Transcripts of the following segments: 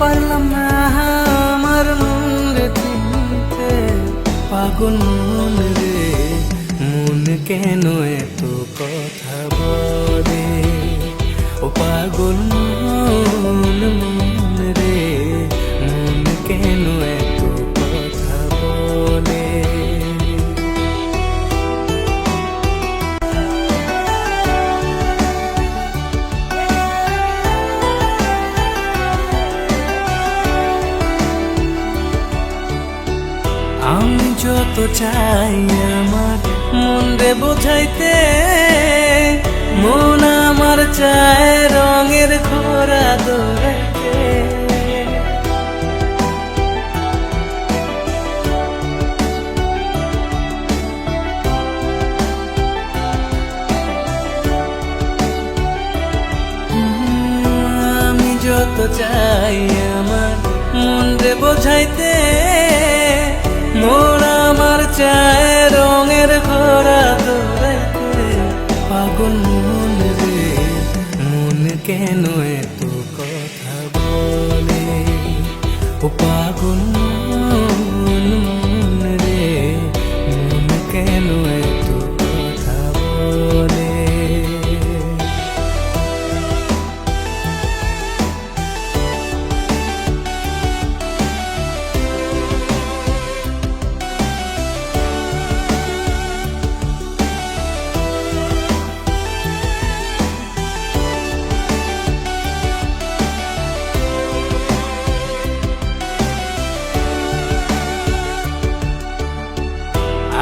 পারলাম না আমার মন রে চিনতে পাগল মন রে মন কেন এত কথা বলে ও পাগল যত চাই আমার, মন রে বোঝাইতে। মন আমার চায় রঙের খোরা দৌড়াইতে আমি যত চাই আমার, মন রে বোঝাইতে। পাগল মন রে মন কেন এত কথা বলে? ও পাগল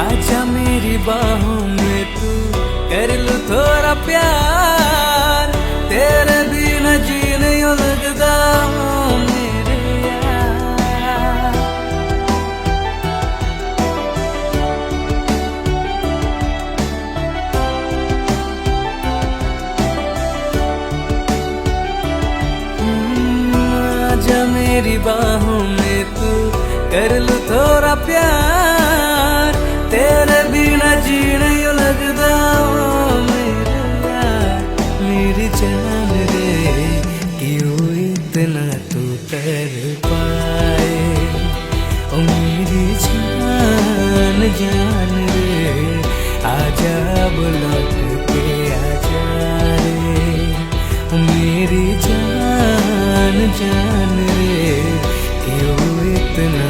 आजा मेरी बाहों में तू, कर लू थोड़ा प्यार। तेरे बिना जी नहीं लगता मेरे यार। आजा मेरी बाहों में तू, कर लू थोड़ा प्यार। इतना तू कर पाए। ओ मेरी जान जान रे, आजा बुलट के आजा रे ओ मेरी जान जान रे, क्यों इतना